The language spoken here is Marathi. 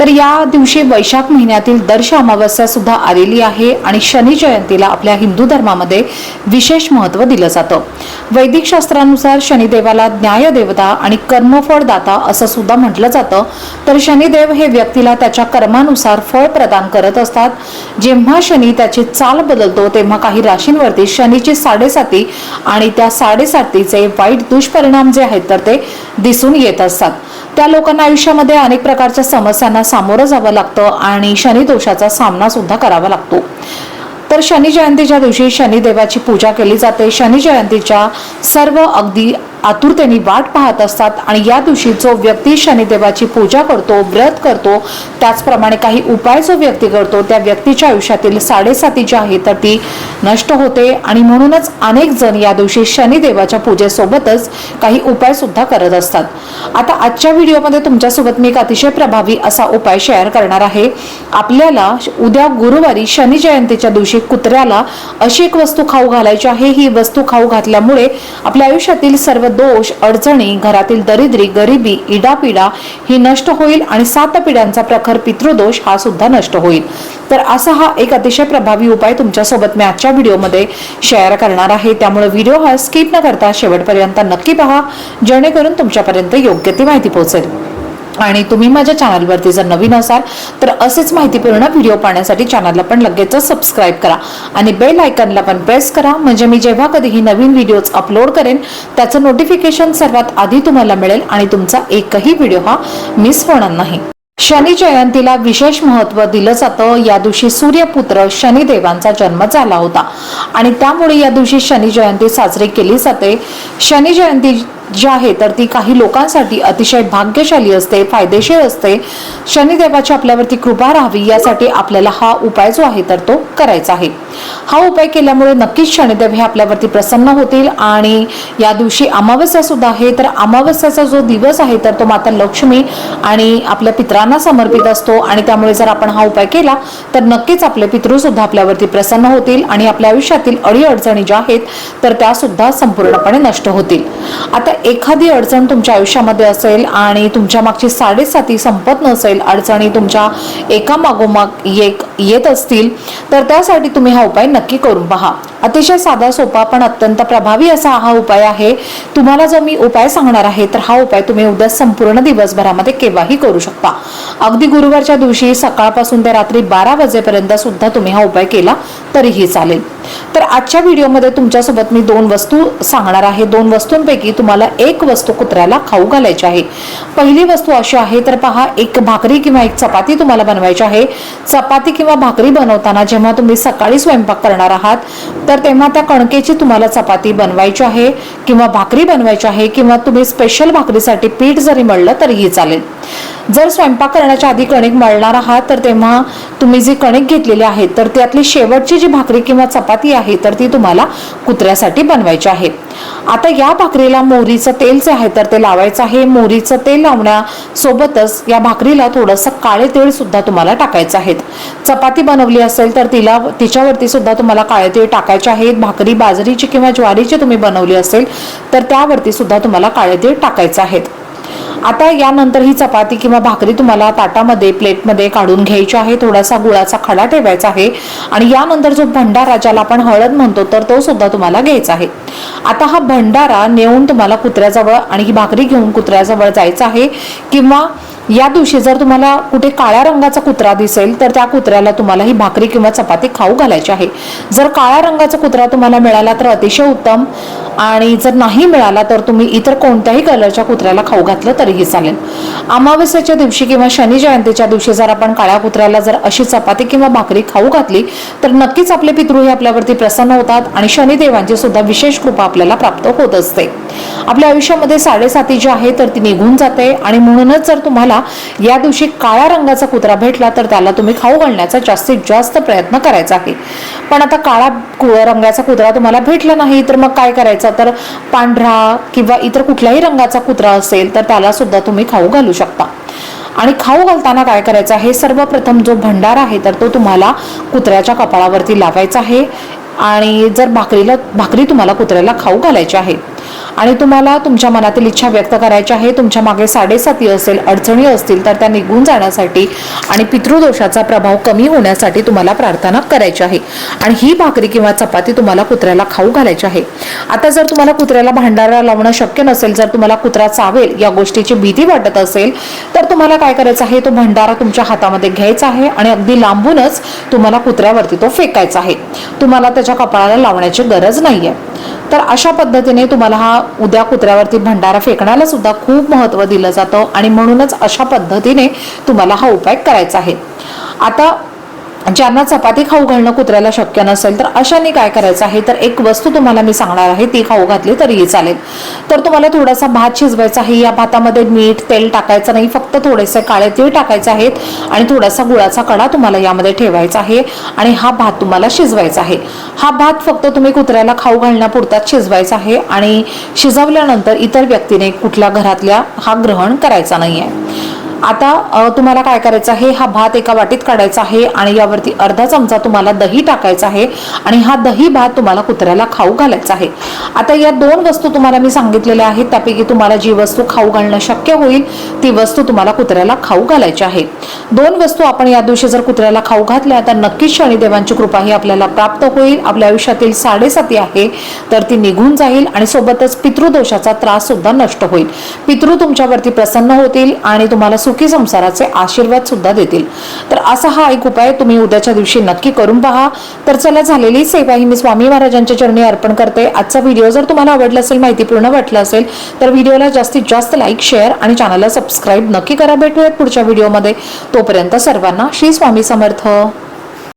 तर या दिवशी वैशाख महिन्यातील दर्श अमावस्या सुद्धा आलेली आहे आणि शनी जयंतीला आपल्या हिंदू धर्मामध्ये विशेष महत्त्व दिलं जातं. वैदिक शास्त्रानुसार शनिदेवाला न्याय देवता आणि कर्मफळ दाता असं सुद्धा म्हटलं जातं. तर शनिदेव हे व्यक्तीला त्याच्या कर्मानुसार फळ प्रदान करत असतात. जेव्हा शनी त्याची चाल बदलतो तेव्हा काही राशींवरती शनीची साडेसाती आणि त्या साडेसातीचे वाईट दुष्परिणाम जे आहेत तर ते दिसून येत असतात. त्या लोकांना आयुष्यामध्ये अनेक प्रकारच्या समस्यांना सामोरं जावं लागतं आणि शनिदोषाचा सामना सुद्धा करावा लागतो. तर शनी जयंतीच्या दिवशी शनिदेवाची पूजा केली जाते. शनी जयंतीच्या सर्व अगदी आतुरतेने वाट पाहत असतात आणि या दिवशी जो व्यक्ती शनिदेवाची पूजा करतो व्रत करतो त्याचप्रमाणे काही उपाय जो व्यक्ती करतो त्या व्यक्तीच्या आयुष्यातील साडेसाती जी आहे तर ती नष्ट होते. आणि म्हणूनच अनेक जण या दिवशी शनिदेवाच्या पूजेसोबतच काही उपाय सुद्धा करत असतात. आता आजच्या व्हिडिओमध्ये तुमच्यासोबत मी एक अतिशय प्रभावी असा उपाय शेअर करणार आहे. आपल्याला उद्या गुरुवारी शनी जयंतीच्या दिवशी कुत्र्याला अशी एक वस्तू खाऊ घालायची आहे. ही वस्तू खाऊ घातल्यामुळे आपल्या आयुष्यातील सर्व दोष अडचणी घरातील दरिद्री गरिबी इडापिडा ही नष्ट होईल आणि सात पिढ्यांचा प्रखर पितृदोष हा सुद्धा नष्ट होईल. तर असा हा एक अतिशय प्रभावी उपाय तुमच्यासोबत मी आजच्या व्हिडिओमध्ये शेअर करणार आहे. त्यामुळे व्हिडिओ हा स्किप न करता शेवटपर्यंत नक्की पहा जेणेकरून तुमच्यापर्यंत योग्य ती माहिती पोहोचेल. आणि तुम्ही माझ्या चॅनलवरती जर नवीन असाल तर असेच माहितीपूर्ण व्हिडिओ पाहण्यासाठी चॅनलला पण लगेच सबस्क्राईब करा. आणि बेल आयकनला पण प्रेस करा म्हणजे मी जेव्हा कधीही नवीन व्हिडिओज अपलोड करेन त्याचं नोटिफिकेशन सर्वात आधी तुम्हाला मिळेल आणि तुमचा एकही व्हिडिओ हा मिस होणार नाही. शनी जयंतीला विशेष महत्त्व दिलं जातं. या दिवशी सूर्यपुत्र शनिदेवांचा जन्म झाला होता. आणि त्यामुळे या दिवशी शनी जयंती साजरी केली जाते. शनी जयंती जी आहे तर ती काही लोकांसाठी अतिशय भाग्यशाली असते फायदेशीर असते. शनिदेवाची आपल्यावरती कृपा राहावी यासाठी आपल्याला हा उपाय जो आहे तर तो करायचा आहे. हा उपाय केल्यामुळे नक्कीच शनिदेव हे आपल्यावरती प्रसन्न होतील आणि या दिवशी अमावस्या सुद्धा आहे. तर अमावस्याचा जो दिवस आहे तर तो माता लक्ष्मी आणि आपल्या पित्रांना समर्पित असतो आणि त्यामुळे जर आपण हा उपाय केला तर नक्कीच आपले पितृ सुद्धा आपल्यावरती प्रसन्न होतील आणि आपल्या आयुष्यातील अडीअडचणी ज्या आहेत तर त्या सुद्धा संपूर्णपणे नष्ट होतील. आता एखादी अडचण तुमच्या आयुष्यामध्ये असेल आणि तुमच्या मागची साडेसाती संपत नसेल अडचणी तुमच्या एका मागोमाग एक येत असतील तर त्यासाठी तुम्ही हा उपाय नक्की करून पहा. अतिशय साधा सोपा पण अत्यंत प्रभावी असा हा उपाय आहे. तुम्हाला जो मी उपाय सांगणार आहे तर हा उपाय तुम्ही उद्या संपूर्ण दिवसभरामध्ये केव्हाही करू शकता. अगदी गुरुवारच्या दिवशी सकाळपासून ते रात्री बारा वाजेपर्यंत सुद्धा तुम्ही हा उपाय केला तरीही चालेल. तर आजच्या व्हिडिओमध्ये तुमच्यासोबत मी दोन वस्तू सांगणार आहे. दोन वस्तूंपैकी तुम्हाला एक वस्तू कुत्र्याला खाऊ घालायची आहे. पहिली वस्तू अशी आहे तर पहा एक भाकरी किंवा एक चपाती तुम्हाला बनवायची आहे. चपाती किंवा भाकरी बनवताना जेव्हा तुम्ही सकाळी स्वयंपाक करणार आहात तर तेव्हा त्या कणकेची तुम्हाला चपाती बनवायची आहे किंवा भाकरी बनवायची आहे किंवा तुम्ही स्पेशल भाकरीसाठी पीठ जरी मळलं तरीही चालेल. जर स्वयंपाक करण्याच्या आधी कणिक मळणार आहात तर तेव्हा तुम्ही जी कणिक घेतलेली आहे तर त्यातली शेवटची जी भाकरी किंवा चपाती आहे तर ती तुम्हाला कुत्र्यासाठी बनवायची आहे. आता या भाकरीला मोहरीचं तेल जे आहे तर ते लावायचं आहे. मोहरीचं तेल लावण्यासोबतच या भाकरीला थोडंसं काळे तेळ सुद्धा तुम्हाला टाकायचं आहे चपाती बनवली असेल तर तिला तिच्यावरती सुद्धा तुम्हाला काळे तेळ टाकायचे आहेत. भाकरी बाजरीची किंवा ज्वारीची तुम्ही बनवली असेल तर त्यावरती सुद्धा तुम्हाला काळे तेळ टाकायचे आहेत. आता यानंतर ही चपाती किंवा भाकरी तुम्हाला ताटामध्ये प्लेटमध्ये काढून घ्यायची आहे. थोडासा गुळाचा खडा ठेवायचा आहे. आणि यानंतर जो भंडारा ज्याला आपण हळद म्हणतो तर तो सुद्धा तुम्हाला घ्यायचा आहे. आता हा भंडारा नेऊन तुम्हाला कुत्र्याजवळ आणि ही भाकरी घेऊन कुत्र्याजवळ जायचं आहे किंवा या दिवशी जर तुम्हाला कुठे काळ्या रंगाचा कुत्रा दिसेल तर त्या कुत्र्याला तुम्हाला ही भाकरी किंवा चपाती खाऊ घालायची आहे. जर काळ्या रंगाचा कुत्रा तुम्हाला मिळाला तर अतिशय उत्तम आणि जर नाही मिळाला तर तुम्ही इतर कोणत्याही कलरच्या कुत्र्याला खाऊ घातलं तरीही चालेल. अमावस्याच्या दिवशी किंवा शनी जयंतीच्या दिवशी जर आपण काळ्या कुत्र्याला जर अशी चपाती किंवा भाकरी खाऊ घातली तर नक्कीच आपले पितृही आपल्यावरती प्रसन्न होतात आणि शनिदेवांची सुद्धा विशेष कृपा आपल्याला प्राप्त होत असते. आपल्या आयुष्यामध्ये साडेसाती जी आहे तर ती निघून जाते. आणि म्हणूनच जर तुम्हाला या दिवशी काळ्या रंगाचा कुत्रा भेटला तर त्याला तुम्ही खाऊ घालण्याचा जास्तीत जास्त प्रयत्न करायचा आहे. पण आता काळा रंगाचा कुत्रा तुम्हाला भेटला नाही तर मग काय करायचं? तर पांढरा किंवा इतर कुठल्याही रंगाचा कुत्रा असेल तर त्याला सुद्धा तुम्ही खाऊ घालू शकता. आणि खाऊ घालताना काय करायचं आहे? सर्वप्रथम जो भंडार आहे तर तो तुम्हाला कुत्र्याच्या कपाळावरती लावायचा आहे. आणि जर भाकरीला भाकरी तुम्हाला कुत्र्याला खाऊ घालायची आहे आणि तुम्हाला तुमच्या मनातील इच्छा व्यक्त करायची आहे तुमच्या मागे साडेसाती असेल अडचणी असतील तर त्या निघून जाण्यासाठी आणि पितृदोषाचा प्रभाव कमी होण्यासाठी तुम्हाला प्रार्थना करायची आहे. आणि ही भाकरी किंवा चपाती तुम्हाला कुत्र्याला खाऊ घालायची आहे. आता जर तुम्हाला कुत्र्याला भांडारा लावणं शक्य नसेल जर तुम्हाला कुत्रा चावेल या गोष्टीची भीती वाटत असेल तर तुम्हाला काय करायचं आहे तो भंडारा तुमच्या हातामध्ये घ्यायचा आहे आणि अगदी लांबूनच तुम्हाला कुत्र्यावरती तो फेकायचा आहे. तुम्हाला त्याच्या कपाळाला लावण्याची गरज नाहीये. तर अशा पद्धतीने तुम्हाला हा उद्या कुत्र्यावरती भंडारा फेकण्याला सुद्धा खूप महत्त्व दिलं जातं आणि म्हणूनच अशा पद्धतीने तुम्हाला हा उपाय करायचा आहे. आता ज्यांना चपाती खाऊ घालणं कुत्र्याला शक्य नसेल तर अशाने काय करायचं आहे? तर एक वस्तू तुम्हाला मी सांगणार आहे ती खाऊ घातली तरीही चालेल. तर तुम्हाला थोडासा भात शिजवायचा आहे या भातामध्ये मीठ तेल टाकायचं नाही फक्त थोडेसे काळे तीळ टाकायचे आहेत आणि थोडासा गुळाचा कडा तुम्हाला यामध्ये ठेवायचा आहे आणि हा भात तुम्हाला शिजवायचा आहे. हा भात फक्त तुम्ही कुत्र्याला खाऊ घालण्यापुरताच शिजवायचा आहे आणि शिजवल्यानंतर इतर व्यक्तीने कुठल्या घरातल्या हा ग्रहण करायचा नाही आहे आता तुम्हाला काय करायचं आहे? हा भात एका वाटीत काढायचा आहे आणि यावरती अर्धा चमचा तुम्हाला दही टाकायचा आहे आणि हा दही भात तुम्हाला कुत्र्याला खाऊ घालायचा आहे. आता या दोन वस्तू तुम्हाला मी सांगितलेल्या आहेत. त्यापैकी तुम्हाला जी वस्तू खाऊ घालणं शक्य होईल ती वस्तू तुम्हाला कुत्र्याला खाऊ घालायची आहे. दोन वस्तू आपण या दिवशी जर कुत्र्याला खाऊ घातल्या तर नक्कीच शनिदेवांची कृपा ही आपल्याला प्राप्त होईल. आपल्या आयुष्यातील साडेसाती आहे तर ती निघून जाईल आणि सोबतच पितृदोषाचा त्रास सुद्धा नष्ट होईल. पितृ तुमच्यावरती प्रसन्न होतील आणि तुम्हाला सुखी संसाराचे आशीर्वाद सुद्धा देतील. तर असा हा एक उपाय तुम्ही उद्याच्या दिवशी नक्की करून पहा. तर चला झालेली सेवा ही मी स्वामी महाराजांच्या चरणी अर्पण करते. आजचा व्हिडिओ जर तुम्हाला आवडला असेल माहितीपूर्ण वाटलं असेल तर व्हिडिओला जास्तीत जास्त लाईक शेअर आणि चॅनलला सबस्क्राईब नक्की करा. भेटूयात पुढच्या व्हिडिओमध्ये. तोपर्यंत सर्वांना श्री स्वामी समर्थ.